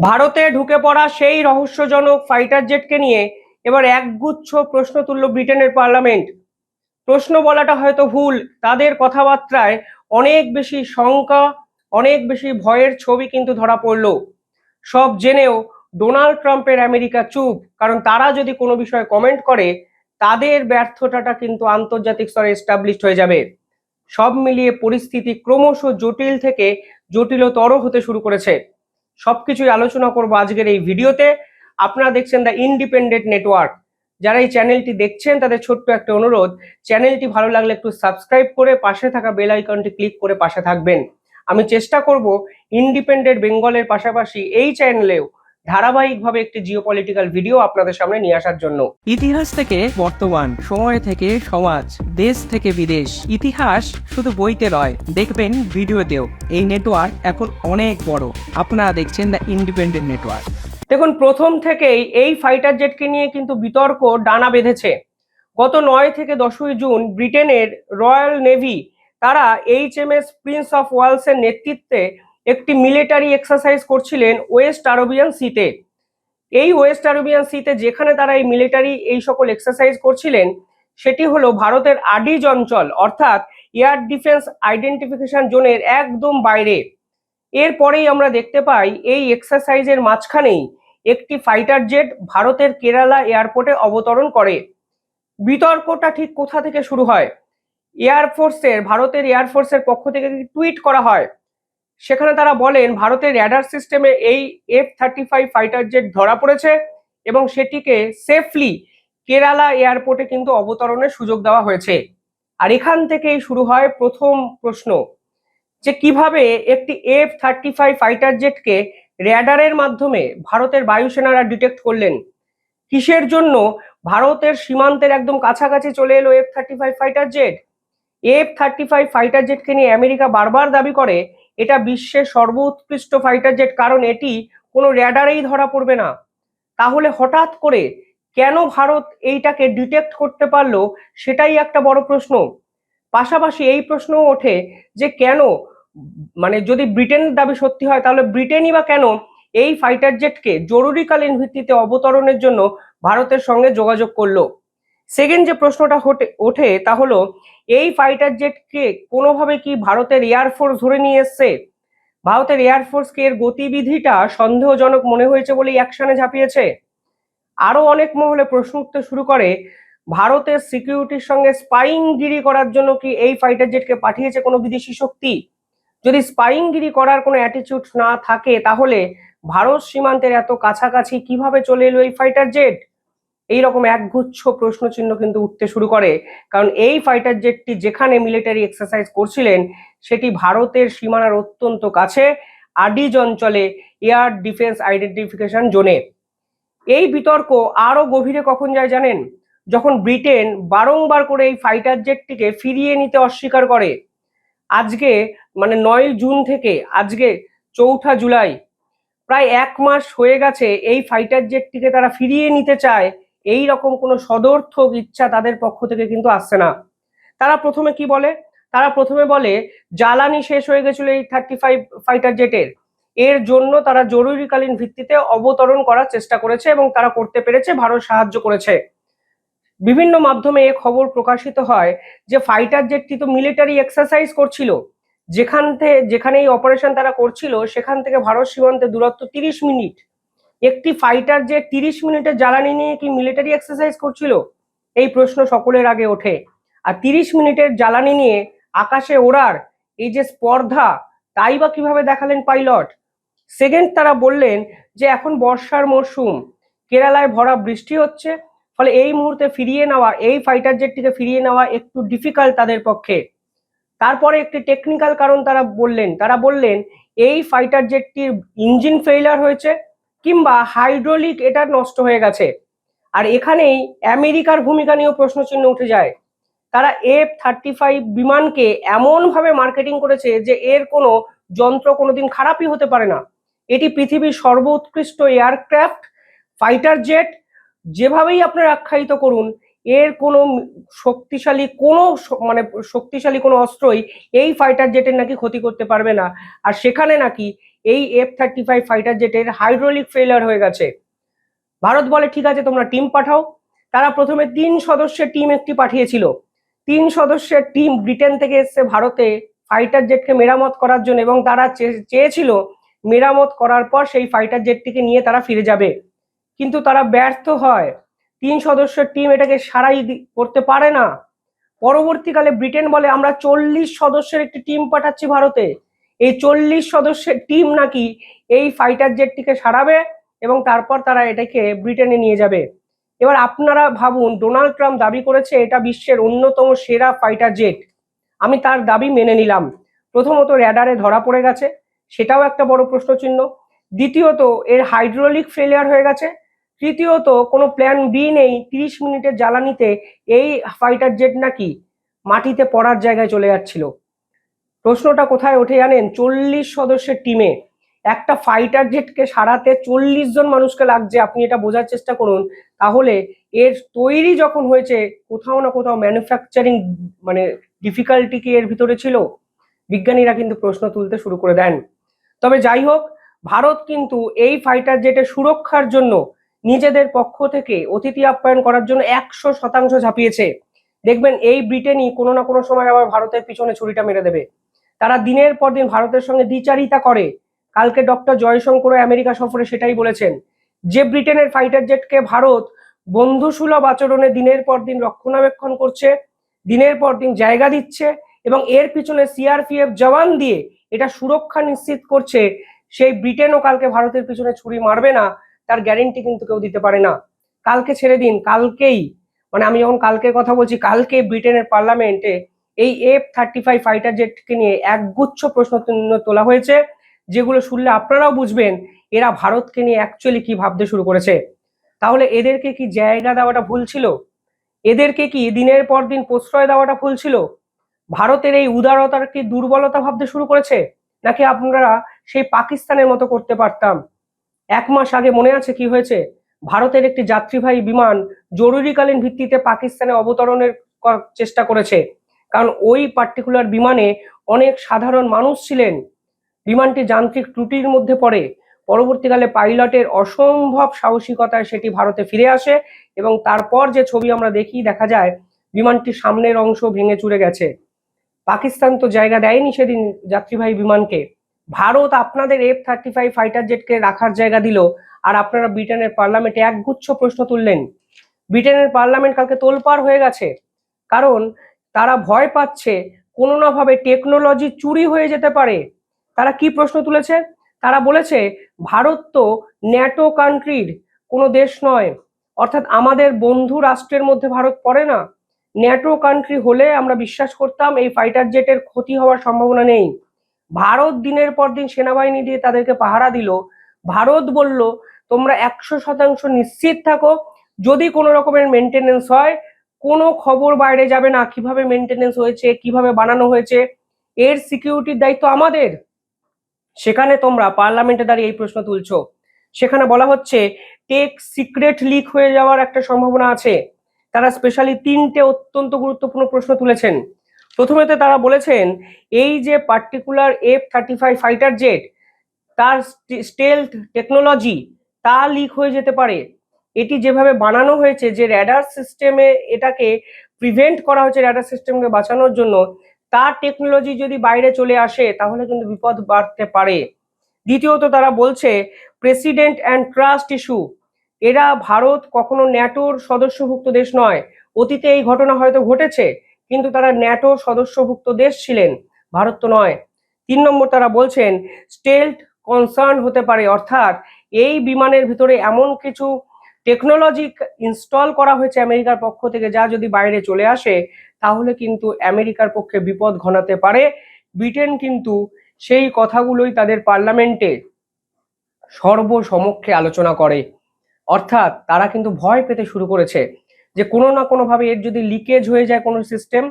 ভারতে ঢুকে পড়া সেই রহস্যজনক ফাইটার জেটকে নিয়ে এবার একগুচ্ছ প্রশ্ন তুলল ব্রিটেনের পার্লামেন্ট। প্রশ্ন বলাটা হয়তো ভুল, তাদের কথাবার্তায় অনেক বেশি শঙ্কা, অনেক বেশি ভয়ের ছবি কিন্তু ধরা পড়ল। সব জেনেও ডোনাল্ড ট্রাম্পের আমেরিকা চুপ, কারণ তারা যদি কোনো বিষয়ে কমেন্ট করে, তাদের ব্যর্থতাটা কিন্তু আন্তর্জাতিক স্তরে এস্টাবলিশড হয়ে যাবে। সব মিলিয়ে পরিস্থিতি ক্রমশ জটিল থেকে জটিলতর হতে শুরু করেছে। সবকিছুই আলোচনা করব আজকের এই ভিডিওতে। আপনারা দেখছেন দ্য ইন্ডিপেন্ডেন্ট নেটওয়ার্ক যারা এই চ্যানেলটি দেখছেন, তাদের ছোট্ট একটা অনুরোধ, চ্যানেলটি ভালো লাগলে একটু সাবস্ক্রাইব করে পাশে থাকা বেল আইকনটি ক্লিক করে পাশে থাকবেন। আমি চেষ্টা করব ইন্ডিপেন্ডেন্ট বেঙ্গলের পাশাপাশি এই চ্যানেলেও ধারাবাহিকভাবে একটি জিও পলিটিক্যাল ভিডিও আপনাদের সামনে নিয়ে আসার জন্য। ইতিহাস থেকে বর্তমান সময় থেকে সমাজ দেশ থেকে বিদেশ ইতিহাস শুধু বইতে নয় দেখবেন ভিডিওতেও। এই নেটওয়ার্ক এখন অনেক বড়। আপনারা দেখছেন দ্য ইন্ডিপেন্ডেন্ট নেটওয়ার্ক দেখুন প্রথম থেকেই এই ফাইটার জেটকে নিয়ে কিন্তু বিতর্ক ডানা বেঁধেছে। গত নয় থেকে দশই জুন ব্রিটেনের রয়্যাল নেভি তারা H M S Prince of ওয়ালসের নেতৃত্বে একটি মিলিটারি এক্সারসাইজ করছিলেন ওয়েস্ট আরবিয়ান সিতে এই ওয়েস্ট আরবিয়ান সিতে যেখানে তারা এই মিলিটারি এই সকল এক্সারসাইজ করছিলেন, সেটি হলো ভারতের আডিজ অঞ্চল, অর্থাৎ এয়ার ডিফেন্স আইডেন্টিফিকেশন জোনের একদম বাইরে। এরপরেই আমরা দেখতে পাই এই এক্সারসাইজের মাঝখানেই একটি ফাইটার জেট ভারতের কেরালা এয়ারপোর্টে অবতরণ করে। বিতর্কটা ঠিক কোথা থেকে শুরু হয়? এয়ারফোর্সের ভারতের এয়ারফোর্সের পক্ষ থেকে টুইট করা হয়? সেখানে তারা বলেন, ভারতের র্যাডার সিস্টেমে এই F thirty five fighter jet ধরা পড়েছে এবং সেটিকে সেফলি কেরালা এয়ারপোর্টে কিন্তু অবতরণের সুযোগ দেওয়া হয়েছে। আর এখান থেকেই শুরু হয় প্রথম প্রশ্ন যে কীভাবে একটি এফ থার্টি ফাইভ ফাইটার জেটকে র্যাডারের মাধ্যমে ভারতের বায়ুসেনারা ডিটেক্ট করলেন? কিসের জন্য ভারতের সীমান্তের একদম কাছাকাছি চলে এলো F thirty five fighter jet F thirty five fighter জেটকে নিয়ে আমেরিকা বারবার দাবি করে এটা বিশ্বের সর্বোৎকৃষ্ট ফাইটার জেট কারণ এটি কোনো র্যাডারেই ধরা পড়বে না। তাহলে হঠাৎ করে কেন ভারত এইটাকে ডিটেক্ট করতে পারল, সেটাই একটা বড় প্রশ্ন। পাশাপাশি এই প্রশ্নও ওঠে যে কেন মানে যদি ব্রিটেনের দাবি সত্যি হয়, তাহলে ব্রিটেনই বা কেন এই ফাইটার জেটকে জরুরিকালীন ভিত্তিতে অবতরণের জন্য ভারতের সঙ্গে যোগাযোগ করল? সেকেন্ড যে প্রশ্নটা ওঠে তা হলো এই ফাইটার জেটকে কোনোভাবে কি ভারতের এয়ারফোর্স ধরে নিয়ে এসছে? ভারতের এয়ারফোর্সকে এর গতিবিধিটা সন্দেহজনক মনে হয়েছে বলেই অ্যাকশনে ঝাঁপিয়েছে। আরও অনেক মহলে প্রশ্ন উঠতে শুরু করে, ভারতের সিকিউরিটির সঙ্গে স্পাইংগিরি করার জন্য কি এই ফাইটার জেটকে পাঠিয়েছে কোনো বিদেশি শক্তি? যদি স্পাইংগিরি করার কোনো অ্যাটিচিউড না থাকে, তাহলে ভারত সীমান্তের এত কাছাকাছি কীভাবে চলে এলো এই ফাইটার জেট এইরকম একগুচ্ছ প্রশ্ন চিহ্ন কিন্তু উঠতে শুরু করে। কারণ এই ফাইটার জেটটি যেখানে মিলিটারি এক্সারসাইজ করছিলেন, সেটি ভারতের সীমানার অত্যন্ত কাছে, আডিজ অঞ্চলে এয়ার ডিফেন্স আইডেন্টিফিকেশন জোনে। এই বিতর্ক আরও গভীরে কখন যায় জানেন? যখন ব্রিটেন বারংবার করে এই ফাইটার জেটটিকে ফিরিয়ে নিতে অস্বীকার করে। আজকে মানে নয় জুন থেকে, আজকে চৌঠা জুলাই, প্রায় এক মাস হয়ে গেছে এই ফাইটার জেটটিকে তারা ফিরিয়ে নিতে চায়। এই রকম কোনো সদর্থক ইচ্ছা তাদের পক্ষ থেকে কিন্তু আসছে না। তারা প্রথমে কি বলে? তারা প্রথমে বলে, জ্বালানি শেষ হয়ে গেছিল এই থার্টি ফাইভ ফাইটার জেটের এর জন্য তারা জরুরিকালীন ভিত্তিতে অবতরণ করার চেষ্টা করেছে এবং তারা করতে পেরেছে, ভারত সাহায্য করেছে। বিভিন্ন মাধ্যমে এ খবর প্রকাশিত হয় যে ফাইটার জেটটি তো মিলিটারি এক্সারসাইজ করছিল। যেখান থেকে যেখানে এই অপারেশন তারা করছিল, সেখান থেকে ভারত সীমান্তে দূরত্ব তিরিশ মিনিট। একটি ফাইটার যে তিরিশ মিনিটের জ্বালানি নিয়ে কি মিলিটারি এক্সারসাইজ করছিল? এই প্রশ্ন সকলের আগে ওঠে। আর তিরিশ মিনিটের জ্বালানি নিয়ে আকাশে ওড়ার এই যে স্পর্ধা, তাই বা কীভাবে দেখালেন পাইলট সেকেন্ড তারা বললেন যে এখন বর্ষার মরশুম কেরালায় ভরা বৃষ্টি হচ্ছে, ফলে এই মুহূর্তে ফিরিয়ে নেওয়া, এই ফাইটার জেটটিকে ফিরিয়ে নেওয়া একটু ডিফিকাল্ট তাদের পক্ষে। তারপরে একটি টেকনিক্যাল কারণ তারা বললেন তারা বললেন এই ফাইটার জেটটির ইঞ্জিন ফেইলার হয়েছে কিংবা হাইড্রোলিক এটা নষ্ট হয়ে গেছে। আর এখানেই আমেরিকার ভূমিকা নিয়েও প্রশ্নচিহ্ন উঠে যায়। তারা এফ থার্টি ফাইভ বিমানকে এমনভাবে মার্কেটিং করেছে যে এর কোনো যন্ত্র কোনোদিন খারাপই হতে পারে না। এটি পৃথিবীর সর্বোৎকৃষ্ট এয়ারক্রাফট, ফাইটার জেট, যেভাবেই আপনার আখ্যায়িত করুন, এর কোনো শক্তিশালী কোনো মানে শক্তিশালী কোনো অস্ত্রই এই ফাইটার জেটের নাকি ক্ষতি করতে পারবে না। আর সেখানে নাকি এই এফ থার্টি ফাইভ ফাইটার জেটের হাইড্রোলিক ফেলিয়ার হয়ে গেছে। ভারত বলে, ঠিক আছে, তোমরা টিম পাঠাও। তারা প্রথমে তিন সদস্যের টিম একটি পাঠিয়েছিল। তিন সদস্যের টিম ব্রিটেন থেকে এসছে ভারতে ফাইটার জেটকে মেরামত করার জন্য এবং তারা চেয়েছিল মেরামত করার পর সেই ফাইটার জেটটিকে নিয়ে তারা ফিরে যাবে। কিন্তু তারা ব্যর্থ হয়। তিন সদস্যের টিম এটাকে সারাই করতে পারে না। পরবর্তীকালে ব্রিটেন বলে, আমরা চল্লিশ সদস্যের একটি টিম পাঠাচ্ছি ভারতে। এই চল্লিশ সদস্যের টিম নাকি এই ফাইটার জেটটিকে সারাবে এবং তারপর তারা এটাকে ব্রিটেনে নিয়ে যাবে। এবার আপনারা ভাবুন ডোনাল্ড ট্রাম্প দাবি করেছে এটা বিশ্বের অন্যতম সেরা ফাইটার জেট আমি তার দাবি মেনে নিলাম। প্রথমত র্যাডারে ধরা পড়ে গেছে, সেটাও একটা বড় প্রশ্নচিহ্ন। দ্বিতীয়ত, এর হাইড্রোলিক ফেলিয়ার হয়ে গেছে। তৃতীয়ত, কোনো প্ল্যান বি নেই, তিরিশ মিনিটের জ্বালানিতে এই ফাইটার জেট নাকি মাটিতে পড়ার জায়গায় চলে যাচ্ছিল। প্রশ্নটা কোথায় ওঠে জানেন? চল্লিশ সদস্যের টিমে একটা ফাইটার জেটকে সারাতে চল্লিশ জন মানুষকে লাগছে। আপনি এটা বোঝার চেষ্টা করুন। তাহলে এর তৈরি যখন হয়েছে, কোথাও না কোথাও ম্যানুফ্যাকচারিং মানে ডিফিকাল্টি কি এর ভিতরে ছিল? বিজ্ঞানীরা কিন্তু প্রশ্ন তুলতে শুরু করে দেন। তবে যাই হোক, ভারত কিন্তু এই ফাইটার জেটের সুরক্ষার জন্য নিজেদের পক্ষ থেকে অতিথি আপ্যায়ন করার জন্য একশো শতাংশ ঝাঁপিয়েছে। দেখবেন এই ব্রিটেনই কোনো না কোনো সময় আবার ভারতের পিছনে ছুরিটা মেরে দেবে। তারা দিনের পর দিন ভারতের সঙ্গে দ্বিচারিতা করে। কালকে ডক্টর জয়শঙ্কর আমেরিকা সফরে সেটাই বলেছেন। যে ব্রিটেনের ফাইটার জেটকে ভারত বন্ধুসুলভ আচরণে দিনের পর দিন রক্ষণাবেক্ষণ করছে, দিনের পর দিন জায়গা দিচ্ছে এবং এর পিছনে সিআরপিএফ জওয়ান দিয়ে এটা সুরক্ষা নিশ্চিত করছে, সেই ব্রিটেনও কালকে ভারতের পিছনে ছুরি মারবে না, তার গ্যারেন্টি কিন্তু কেউ দিতে পারে না। কালকে ছেড়ে দিন, কালকেই মানে আমি যখন কালকের কথা বলছি, কালকে ব্রিটেনের পার্লামেন্টে এই এফ থার্টি ফাইভ ফাইটার জেটকে নিয়ে একগুচ্ছ প্রশ্ন তোলা হয়েছে, যেগুলো শুনলে আপনারাও বুঝবেন এরা ভারতকে নিয়ে অ্যাকচুয়ালি কি ভাবতে শুরু করেছে। তাহলে এদেরকে কি জায়গা দেওয়াটা ভুল ছিল? এদেরকে কি দিনের পর দিন প্রশ্রয় দেওয়াটা ভুল ছিল? ভারতের এই উদারতার কি দুর্বলতা ভাবতে শুরু করেছে? নাকি আপনারা সেই পাকিস্তানের মতো করতে পারতাম? এক মাস আগে মনে আছে কি হয়েছে? ভারতের একটি যাত্রীবাহী বিমান জরুরিকালীন ভিত্তিতে পাকিস্তানে অবতরণের চেষ্টা করেছে। কারণ ওই পার্টিকুলার বিমানে অনেক সাধারণ মানুষ ছিলেন। বিমানটি যান্ত্রিক ত্রুটির মধ্যে পড়ে। পরবর্তীকালে পাইলটের অসম্ভব সাহসিকতায় সেটি ভারতে ফিরে আসে এবং তারপর যে ছবি আমরা দেখি, দেখা যায় বিমানটির সামনের অংশ ভেঙে চুরে গেছে। পাকিস্তান তো জায়গা দেয়নি সেদিন যাত্রীবাহী বিমানকে। ভারত আপনাদের এফ থার্টি ফাইভ ফাইটার জেটকে রাখার জায়গা দিল আর আপনারা ব্রিটেনের পার্লামেন্টে একগুচ্ছ প্রশ্ন তুললেন। ব্রিটেনের পার্লামেন্ট কালকে তোলপাড় হয়ে গেছে। কারণ তারা ভয় পাচ্ছে, কোনো না ভাবে টেকনোলজি চুরি হয়ে যেতে পারে। তারা কি প্রশ্ন তুলেছে? তারা বলেছে, ভারত তো ন্যাটো কান্ট্রির কোনো দেশ নয়। অর্থাৎ আমাদের বন্ধু রাষ্ট্রের মধ্যে ভারত পড়ে না। ন্যাটো কান্ট্রি হলে আমরা বিশ্বাস করতাম এই ফাইটার জেটের ক্ষতি হওয়ার সম্ভাবনা নেই। ভারত দিনের পর দিন সেনাবাহিনী দিয়ে তাদেরকে পাহারা দিল। ভারত বলল, তোমরা একশো শতাংশ নিশ্চিত থাকো। যদি কোনো রকমের মেনটেনেন্স হয় কোনো খবর বাইরে যাবে না, কীভাবে মেনটেনেন্স হয়েছে, কীভাবে বানানো হয়েছে, এর সিকিউরিটির দায়িত্ব আমাদের। সেখানে তোমরা পার্লামেন্টে দাঁড়িয়ে এই প্রশ্ন তুলছো। সেখানে বলা হচ্ছে টেক সিক্রেট লিক হয়ে যাওয়ার একটা সম্ভাবনা আছে। তারা স্পেশালি তিনটে অত্যন্ত গুরুত্বপূর্ণ প্রশ্ন তুলেছেন। প্রথমেতে তারা বলেছেন, এই যে particular F thirty five fighter jet তার স্টেলথ টেকনোলজি তা লিক হয়ে যেতে পারে। এটি যেভাবে বানানো হয়েছে যে র্যাডার সিস্টেমে এটাকে প্রিভেন্ট করা হয়েছে র্যাডার সিস্টেমকে বাঁচানোর জন্য, তার টেকনোলজি যদি বাইরে চলে আসে, তাহলে কিন্তু বিপদ বাড়তে পারে। দ্বিতীয়ত তারা বলছে প্রেসিডেন্ট অ্যান্ড ট্রাস্ট ইস্যু এরা ভারত কখনো ন্যাটোর সদস্যভুক্ত দেশ নয়। অতীতে এই ঘটনা হয়তো ঘটেছে, কিন্তু তারা ন্যাটোর সদস্যভুক্ত দেশ ছিলেন, ভারত তো নয়। তিন নম্বর তারা বলছেন স্টেলথ কনসার্ন হতে পারে, অর্থাৎ এই বিমানের ভিতরে এমন কিছু টেকনোলজি ইনস্টল করা হয়েছে আমেরিকার পক্ষ থেকে, যা যদি বাইরে চলে আসে, তাহলে কিন্তু আমেরিকার পক্ষে বিপদ ঘনাতে পারে। ব্রিটেন কিন্তু সেই কথাগুলোই তাদের পার্লামেন্টে সর্বসমক্ষে আলোচনা করে। অর্থাৎ তারা কিন্তু ভয় পেতে শুরু করেছে যে কোনো না কোনোভাবে এর যদি লিকেজ হয়ে যায় কোনো সিস্টেম,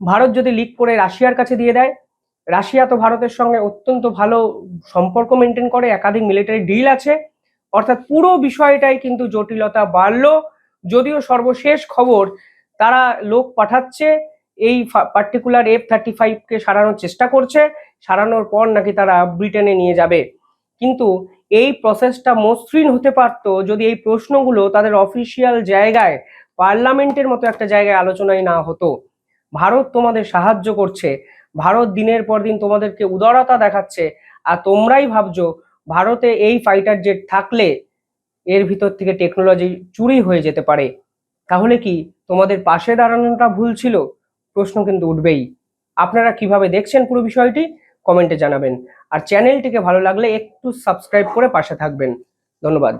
ভারত যদি লিক করে রাশিয়ার কাছে দিয়ে দেয়। রাশিয়া তো ভারতের সঙ্গে অত্যন্ত ভালো সম্পর্ক মেনটেন করে, একাধিক মিলিটারি ডিল আছে। অর্থাৎ পুরো বিষয়টাই কিন্তু জটিলতা বাড়লো। যদিও সর্বশেষ খবর তারা লোক পাঠাচ্ছে, এই পার্টিকুলার এফ থার্টি ফাইভকে সারানোর চেষ্টা করছে, সারানোর পর নাকি তারা ব্রিটেনে নিয়ে যাবে। কিন্তু এই প্রসেসটা মসৃণ হতে পারতো যদি এই প্রশ্নগুলো তাদের অফিসিয়াল জায়গায়, পার্লামেন্টের মতো একটা জায়গায় আলোচনায় না হতো। ভারত তোমাদের সাহায্য করছে, ভারত দিনের পর দিন তোমাদেরকে উদারতা দেখাচ্ছে, আর তোমরাই ভাবছ ভারতে এই ফাইটার জেট থাকলে এর ভিতর থেকে টেকনোলজি চুরি হয়ে যেতে পারে। তাহলে কি তোমাদের পাশে দাঁড়ানোটা ভুল ছিল? প্রশ্ন কিন্তু উঠবেই। আপনারা কীভাবে দেখছেন পুরো বিষয়টি কমেন্টে জানাবেন। আর চ্যানেলটিকে ভালো লাগলে একটু সাবস্ক্রাইব করে পাশে থাকবেন। ধন্যবাদ।